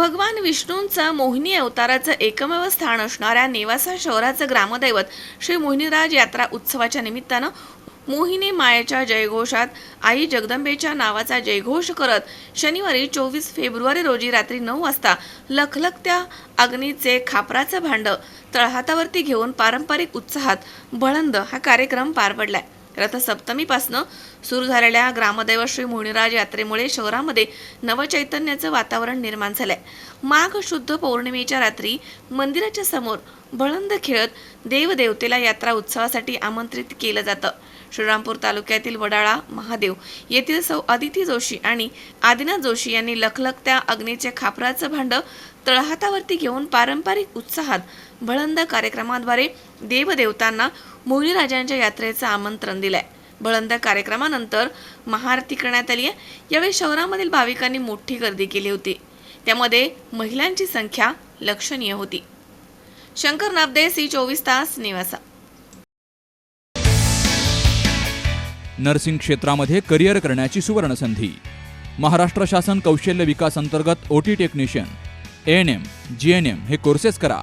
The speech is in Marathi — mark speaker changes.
Speaker 1: भगवान विष्णूंचा मोहिनी अवताराचं एकमेव स्थान असणाऱ्या नेवासा शहराचं ग्रामदैवत श्री मोहिनीराज यात्रा उत्सवाच्या निमित्तानं मोहिनी मायाच्या जयघोषात आई जगदंबेच्या नावाचा जयघोष करत शनिवारी चोवीस फेब्रुवारी रोजी रात्री नऊ वाजता लखलखत्या अग्नीचे खापराचं भांड तळहातावरती घेऊन पारंपरिक उत्साहात बळंद हा कार्यक्रम पार पडलाय. रथसप्तमीपासनं सुरू झालेल्या ग्रामदैव श्री मोहिनीराज यात्रेमुळे शहरामध्ये नवचैतन्याचं वातावरण निर्माण झालंय. माघ शुद्ध पौर्णिमेच्या रात्री मंदिराच्या समोर बळंद खेळत देवदेवतेला यात्रा उत्सवासाठी आमंत्रित केलं जातं. श्रीरामपूर तालुक्यातील वडाळा महादेव येथील सौ अदिती जोशी आणि आदिनाथ जोशी यांनी लखलखत्या अग्नीचे खापराचं भांड तळहातावरती घेऊन पारंपरिक उत्साहात भळंद कार्यक्रमाद्वारे देवदेवतांना मोहिनीराजांच्या यात्रेचं आमंत्रण दिलंय. बळंद कार्यक्रमानंतर महाआरती करण्यात आली आहे. यावेळी शहरामधील भाविकांनी मोठी गर्दी केली होती. त्यामध्ये महिलांची संख्या लक्षणीय होती. शंकर नाबदे सी चोवीस तास निवासा.
Speaker 2: नर्सिंग क्षेत्रामध्ये करिअर करण्याची सुवर्णसंधी. महाराष्ट्र शासन कौशल्य विकास अंतर्गत O T technician N M G N M हे कोर्सेस करा.